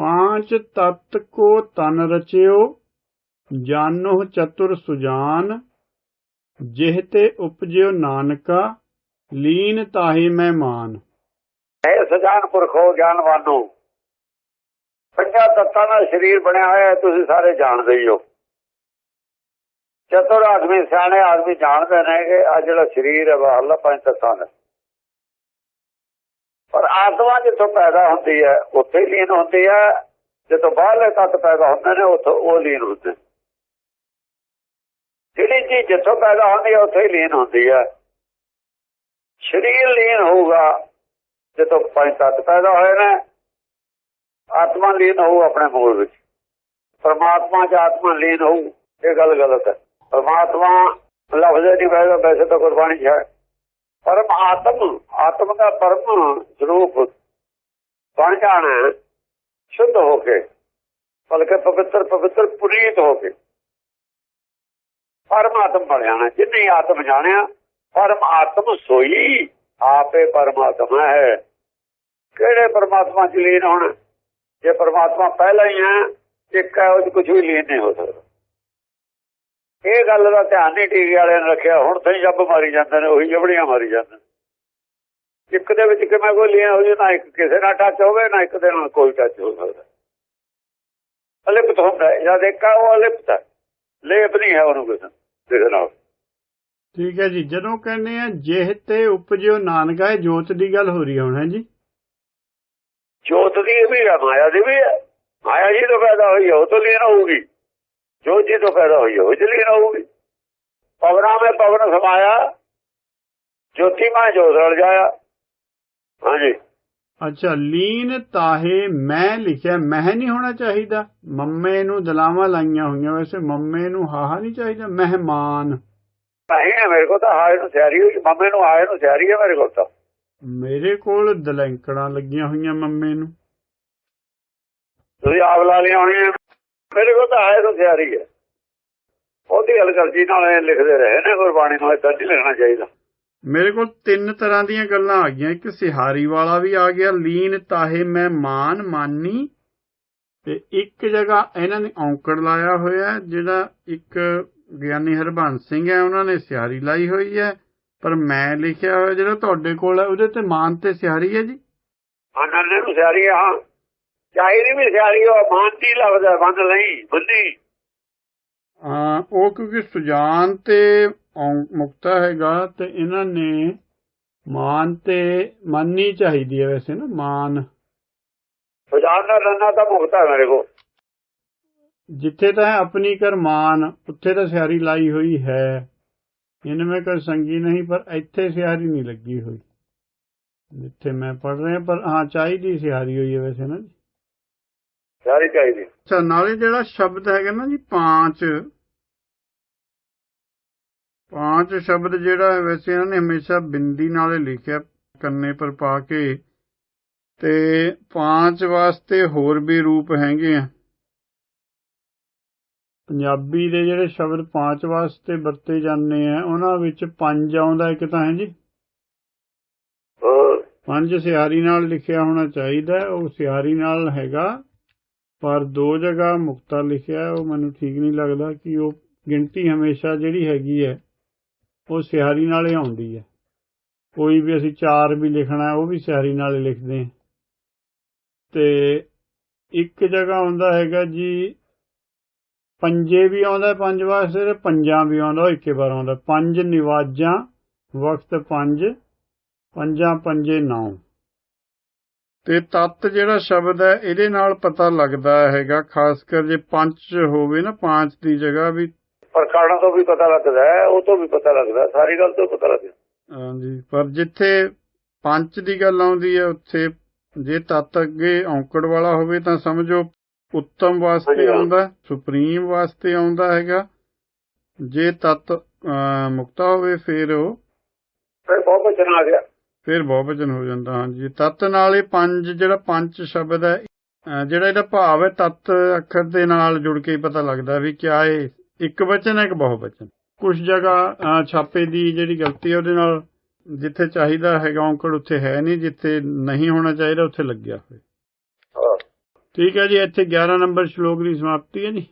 ਪਾਂਚ ਤਤ ਕੋ ਤਨ ਰਚਿਓ ਜਾਨੋ ਚਤੁਰ ਸੁਜਾਨ ਜਿਹ ਤੇ ਉਪਜਿਓ ਨਾਨਕਾ ਲੀਨ ਤਾਹੀ ਮਹਿਮਾਨ ਹੈ ਸਜਾਨ ਪੁਰਖੋ ਗਿਆਨਵਾਨੋ ਪੰਜਾਂ ਤੱਤਾਂ ਦਾ ਸਰੀਰ ਬਣਿਆ ਹੋਇਆ ਹੈ, ਤੁਸੀਂ ਸਾਰੇ ਜਾਣਦੇ ਹੀ ਹੋ ਚਤੁਰ ਆਦਮੀ ਸਿਆਣੇ ਆਦਮੀ ਜਾਣਦੇ ਨੇ ਕਿ ਆ ਜਿਹੜਾ ਸਰੀਰ ਹੈ ਬਾਹਰਲਾ ਪੰਜ ਤੱਤਾਂ ਦਾ ਪਰ ਆਤਮਾ ਜਿੱਥੋਂ ਪੈਦਾ ਹੁੰਦੀ ਹੈ, ਉੱਥੇ ਲੀਨ ਹੁੰਦੀ ਹੈ। ਜਿੱਥੋਂ ਬਾਹਰਲੇ ਤੱਤ ਪੈਦਾ ਹੁੰਦੇ ਨੇ, ਉੱਥੋਂ ਉਹ ਲੀਨ ਹੁੰਦੇ। ਜਿਹੜੀ ਚੀਜ਼ ਜਿੱਥੋਂ ਪੈਦਾ ਹੁੰਦੀ ਹੈ, ਉੱਥੇ ਲੀਨ ਹੁੰਦੀ ਹੈ। ਸਰੀਰ ਲੀਨ ਹੋਊਗਾ, ਜਿੱਥੋਂ ਪੰਜ ਤੱਤ ਪੈਦਾ ਹੋਏ ਨੇ, ਆਤਮਾ ਲੀਨ ਹੋਊ ਆਪਣੇ ਮੂਲ ਵਿੱਚ। ਪਰਮਾਤਮਾ ਚ ਆਤਮਾ ਲੀਨ ਹੋਊ, ਇਹ ਗੱਲ ਗਲਤ ਹੈ। ਪਰਮਾਤਮਾ ਲਫ਼ਜ਼ ਨਹੀਂ ਵੈਸੇ ਵੈਸੇ ਤਾਂ ਗੁਰਬਾਣੀ 'ਚ ਹੈ। ਪਰਮ ਆਤਮ ਆਤਮ ਦਾ ਪਰਮ ਸਰੂਪ ਬਣ ਜਾਣਾ ਸ਼ੁੱਧ ਹੋ ਕੇ, ਬਲਕਿ ਪਵਿੱਤਰ ਪਵਿੱਤਰ ਪੁਨੀਤ ਹੋ ਕੇ। ਪਰਮਾਤਮ ਬਣ ਜਾਣਾ ਜਿੰਨੇ ਆਤਮ ਜਾਣਿਆ, ਪਰਮ ਆਤਮ ਸੋਈ, ਆਪੇ ਪਰਮਾਤਮਾ ਹੈ। ਕਿਹੜੇ ਪਰਮਾਤਮਾ ਚ ਲੀਨ ਹੋਣਾ? ਜੇ ਪਰਮਾਤਮਾ ਪਹਿਲਾਂ ਹੀ ਹੈ, ਇੱਕ ਹੈ ਉਹ ਕੁਝ ਵੀ ਲੀਨ ਨਹੀਂ ਹੋ ਸਕਦਾ। ਇਹ ਗੱਲ ਦਾ ਧਿਆਨ ਨਹੀਂ ਟੀਵੀ ਵਾਲਿਆਂ ਨੇ ਰੱਖਿਆ। ਹੁਣ ਤਾਂ ਜੱਬ ਮਾਰੀ ਜਾਂਦੇ ਨੇ, ਉਹੀ ਜਬੜੀਆਂ ਮਾਰੀ ਜਾਂਦੇ ਇੱਕ ਦੇ ਵਿੱਚ ਕਿਵੇਂ ਲੀਨ ਹੋ ਜੇ ਨਾ ਇੱਕ ਕਿਸੇ ਨਾਲ ਟੱਚ ਹੋਵੇ ਨਾ ਇੱਕ ਦੇ ਨਾਲ ਕੋਈ ਟੱਚ ਹੋ ਸਕਦਾ। ਅਲਿਪਤ ਹੁੰਦਾ। ਜਦ ਇੱਕ ਉਹ ਅਲਿਪਤ ਲੇਪ ਨਹੀਂ ਹੈ ਉਹਨੂੰ ਕਿਸੇ ਕਿਸੇ ਨਾਲ। ਠੀਕ ਹੈ ਜੀ ਜਦੋਂ ਕਹਿੰਦੇ ਆ ਜਿਹ ਤੇ ਉਪਜਿਓ ਨਾਨਕਾ ਜੋਤ ਦੀ ਗੱਲ ਹੋ ਰਹੀ ਹੁਣ ਹੈ ਜੀ? ਜੋਤ ਦੀ ਵੀ ਹੈ ਮਾਇਆ ਦੀ ਵੀ ਹੈ। ਮਾਇਆ ਜੀ ਤੋਂ ਪੈਦਾ ਹੋਈ ਉਹ ਤੋਂ ਲੀਨ ਹੋਊਗੀ। ਜੋਤ ਜੀ ਤੋਂ ਪੈਦਾ ਹੋਈ ਉਹ ਚ ਲੀਨ ਹੋਊਗੀ। ਪਵਨਾ में ਪਵਨ ਸਮਾਇਆ ਜੋਤੀ ਮੈਂ ਜੋਤ ਰਲ ਜਾਇਆ। ਹਾਂਜੀ। ਅੱਛਾ ਲੀਨ ਤਾਹੇ ਮੈਂ ਲਿਖਿਆ ਮਹਿ ਨਹੀਂ ਹੋਣਾ ਚਾਹੀਦਾ। ਮੰਮੇ ਨੂੰ ਦਲਾਵਾਂ ਲਾਈਆਂ ਹੋਈਆਂ ਵੈਸੇ ਮੰਮੇ ਨੂੰ ਹਾਹਾ ਨਹੀਂ ਚਾਹੀਦਾ ਮਹਿਮਾਨ। ਹੈ ਮੇਰੇ ਕੋਲ ਤਾਂ ਹਾਏ ਨੂੰ ਸਿਆਰੀ ਹੋਈ ਮੰਮੇ ਨੂੰ ਆਏ ਨੂੰ ਸਿਆਰੀ ਹੈ ਮੇਰੇ ਕੋਲ ਤਾਂ। ਮੇਰੇ ਕੋਲ ਦਲੈਂਕੜਾਂ ਲੱਗੀਆਂ ਹੋਈਆਂ ਮੰਮੇ ਨੂੰ। ਤੁਸੀਂ ਆਪ ਲਾ ਲਈ ਹੋਣੀ ਮੇਰੇ ਕੋਲ ਤਾਂ ਆਏ ਨੂੰ ਸਿਆਰੀ ਹੈ। ਉਹਦੀ ਹਲਕਰਜੀ ਨਾਲ ਇਹ ਲਿਖਦੇ ਰਹੇ ਨੇ ਗੁਰਬਾਣੀ ਨੂੰ ਇਦਾਂ ਨਹੀਂ ਲਿਖਣਾ ਚਾਹੀਦਾ। ਮੇਰੇ ਕੋਲ ਤਿੰਨ ਤਰ੍ਹਾਂ ਦੀਆਂ ਗੱਲਾਂ ਆ ਗਈਆਂ। ਇੱਕ ਸਿਹਾਰੀ ਵਾਲਾ ਵੀ ਆ ਗਿਆ ਲੀਨ ਤਾਹੇ ਮੈਂ ਮਾਨ ਮਾਨੀ। ਤੇ ਇੱਕ ਜਗ੍ਹਾ ਇਹਨਾਂ ਨੇ ਔਂਕੜ ਲਾਇਆ ਹੋਇਆ ਹੈ, ਜਿਹੜਾ ਇੱਕ ਗਿਆਨੀ ਹਰਬੰਸ ਸਿੰਘ ਹੈ ਉਹਨਾਂ ਨੇ ਸਿਹਾਰੀ ਲਾਈ ਹੋਈ ਹੈ। ਪਰ ਮੈਂ ਲਿਖਿਆ ਹੋਇਆ ਜਿਹੜਾ ਤੁਹਾਡੇ ਕੋਲ ਹੈ ਉਹਦੇ ਤੇ ਮਾਨ ਤੇ ਸਿਹਾਰੀ ਹੈ ਜੀ। ਆਨੰਦ ਨੂੰ ਹੈ, ਹਾਂ ਚਾਹੀਦੀ ਵੀ ਸਿਆਰੀ ਹੋ ਮਾਨਤੀ ਲਫ਼ਜ਼ ਬੰਦ ਨਹੀਂ ਬੰਦੀ। ਹਾਂ ਉਹ ਕਿਉਂਕਿ ਸੁਜਾਨ ਤੇ ਮੁਕਤਾ ਹੈਗਾ ਤੇ ਇਹਨਾਂ ਨੇ ਮਾਨ ਤੇ ਮੰਨਣੀ ਚਾਹੀਦੀ ਹੈ ਵੈਸੇ ਨਾ ਮਾਨ। ਸੁਜਾਨ ਦਾ ਰੰਨਾ ਤਾਂ ਮੁਕਤ ਹੈ ਮੇਰੇ ਕੋਲ। ਜਿੱਥੇ ਤਾਂ ਆਪਣੀ ਕਰ ਮਾਨ ਉੱਥੇ ਤਾਂ ਸਿਆਰੀ ਲਾਈ ਹੋਈ ਹੈ। ਇਨਮੇ ਕੋਈ ਸੰਗੀ ਨਹੀਂ ਪਰ ਇੱਥੇ ਸਿਆਰੀ ਨਹੀਂ ਲੱਗੀ ਹੋਈ। ਜਿੱਥੇ ਮੈਂ ਪੜ ਰਿਹਾ ਪਰ ਹਾਂ ਚਾਹੀਦੀ ਸਿਆਰੀ ਹੋਈ ਹੈ ਵੈਸੇ ਨਾ ਜੀ। ਸਿਆਰੀ ਚਾਹੀਦੀ। ਅੱਛਾ ਨਾਲੇ ਜਿਹੜਾ ਸ਼ਬਦ ਹੈਗਾ ਨਾ ਜੀ ਪਾਂਚ ਪਾਂਚ ਸ਼ਬਦ ਜਿਹੜਾ ਹੈ ਵੈਸੇ ਇਹਨਾਂ ਨੇ ਹਮੇਸ਼ਾ ਬਿੰਦੀ ਨਾਲੇ ਲਿਖਿਆ ਕੰਨੇ ਪਰ ਪਾ ਕੇ। ਤੇ ਪਾਂਚ ਵਾਸਤੇ ਹੋਰ ਵੀ ਰੂਪ ਹੈਗੇ ਆ। ਪੰਜਾਬੀ ਦੇ ਜਿਹੜੇ ਸ਼ਬਦ ਪਾਂਚ ਵਾਸਤੇ ਵਰਤੇ ਜਾਂਦੇ ਆ ਉਹਨਾਂ ਵਿੱਚ ਪੰਜ ਆਉਂਦਾ ਇੱਕ ਤਾਂ ਹੈ ਜੀ। ਪੰਜ ਸਿਆਰੀ ਨਾਲ ਲਿਖਿਆ ਹੋਣਾ ਚਾਹੀਦਾ ਉਹ ਸਿਆਰੀ ਨਾਲ ਹੈਗਾ ਪਰ ਦੋ ਜਗ੍ਹਾ ਮੁਕਤਾ ਲਿਖਿਆ ਉਹ ਮੈਨੂੰ ਠੀਕ ਨਹੀਂ ਲੱਗਦਾ ਕਿ ਉਹ ਗਿਣਤੀ ਹਮੇਸ਼ਾ ਜਿਹੜੀ ਹੈਗੀ ਹੈ। ਉਹ ਸਿਆਰੀ ਨਾਲ ਹੀ ਆਉਂਦੀ ਹੈ। ਕੋਈ ਵੀ ਅਸੀਂ ਚਾਰ ਵੀ ਲਿਖਣਾ, ਉਹ ਵੀ ਸਿਆਰੀ ਨਾਲ ਹੀ ਲਿਖਦੇ ਹਾਂ। ਤੇ ਇੱਕ ਜਗ੍ਹਾ ਆਉਂਦਾ ਹੈਗਾ ਜੀ, ਪੰਜੇ ਵੀ ਆਉਂਦਾ ਪੰਜ ਵਾਸਤੇ ਤੇ ਪੰਜਾਂ ਵੀ ਆਉਂਦਾ, ਉਹ ਇੱਕੇ ਵਾਰ ਆਉਂਦਾ। ਪੰਜ ਨਿਵਾਜਾਂ, ਵਕਤ ਪੰਜ, ਪੰਜਾਂ, ਪੰਜੇ ਨੌ। ਤੇ ਤਤ ਜਿਹੜਾ ਸ਼ਬਦ ਹੈ, ਇਹਦੇ ਨਾਲ ਪਤਾ ਲੱਗਦਾ ਹੈਗਾ, ਖਾਸ ਕਰ ਜੇ ਪੰਜ ਹੋਵੇ ਨਾ, ਪੰਜ ਦੀ ਜਗ੍ਹਾ ਵੀ ਪਰ ਕਾਰਨਾਂ ਤੋਂ ਵੀ ਪਤਾ ਲੱਗਦਾ ਹੈ ਉਹ ਤੋਂ ਵੀ ਪਤਾ ਲੱਗਦਾ ਸਾਰੀ ਗੱਲ ਤੋਂ ਪਤਾ ਲੱਗਦਾ ਹਾਂਜੀ ਪਰ ਜਿੱਥੇ ਪੰਜ ਦੀ ਗੱਲ ਆਉਂਦੀ ਹੈ ਉੱਥੇ ਜੇ ਤਤ ਅੱਗੇ ਔਂਕੜ ਵਾਲਾ ਹੋਵੇ ਤਾਂ ਸਮਝੋ ਉੱਤਮ ਵਾਸਤੇ। ਆਉਂਦਾ ਸੁਪਰੀਮ ਵਾਸਤੇ ਆਉਂਦਾ ਹੈਗਾ। ਜੇ ਤਤ ਮੁਕਤਾ ਹੋਵੇ ਫਿਰ ਉਹ ਫਿਰ ਬਹੁਤ ਬਚਨ ਆ ਗਿਆ। ਫਿਰ ਬਹੁਵਚਨ ਹੋ ਜਾਂਦਾ ਹਾਂਜੀ। ਤਤ ਨਾਲ ਇਹ ਪੰਜ ਜਿਹੜਾ ਪੰਜ ਸ਼ਬਦ ਹੈ ਜਿਹੜਾ ਇਹਦਾ ਭਾਵ ਹੈ ਤਤ ਅੱਖਰ ਦੇ ਨਾਲ ਜੁੜ ਕੇ ਪਤਾ ਲੱਗਦਾ ਵੀ ਕਿਆ ਇਹ ਇੱਕ ਵਚਨ ਹੈ ਕਿ ਬਹੁਵਚਨ ਕੁਝ ਜਗ੍ਹਾ ਛਾਪੇ ਦੀ ਜਿਹੜੀ ਗਲਤੀ ਹੈ ਉਹਦੇ ਨਾਲ ਜਿੱਥੇ ਚਾਹੀਦਾ ਹੈਗਾ ਔਂਕੜ ਉੱਥੇ ਹੈ ਨਹੀਂ ਜਿੱਥੇ ਨਹੀਂ ਹੋਣਾ ਚਾਹੀਦਾ ਉੱਥੇ ਲੱਗਿਆ ਹੋਇਆ। ਠੀਕ ਹੈ ਜੀ ਇੱਥੇ 11 ਨੰਬਰ ਸ਼ਲੋਕ ਦੀ ਸਮਾਪਤੀ ਹੈ ਜੀ।